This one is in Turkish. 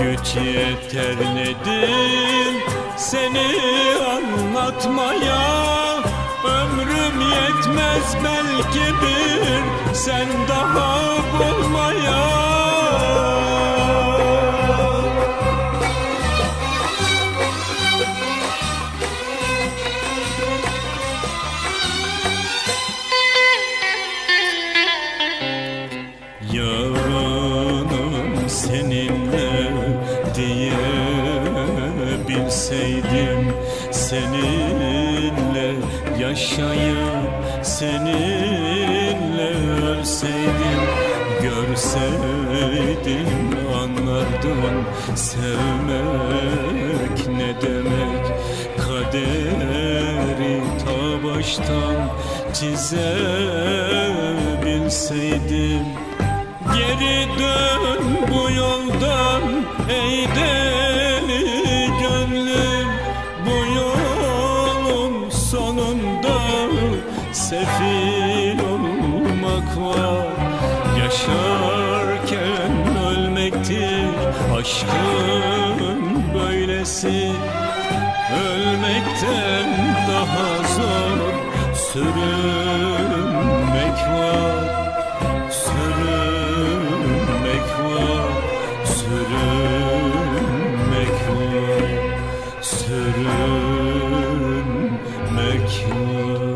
Güç yeter nedir? Seni anlatmaya Ömrüm yetmez belki bir sen daha bulmaya Yarınım seninle bilseydim Seninle yaşayıp seninle ölseydim Görseydim anlardım sevmek ne demek? Kaderi ta baştan çizebilseydim Geri dön bu yoldan ey deli sefil olmak var. Yaşarken ölmektir aşkın böylesi. Ölmekten daha zor sürünmek var. Sürünmek var, sürünmek var. Sürünmek var.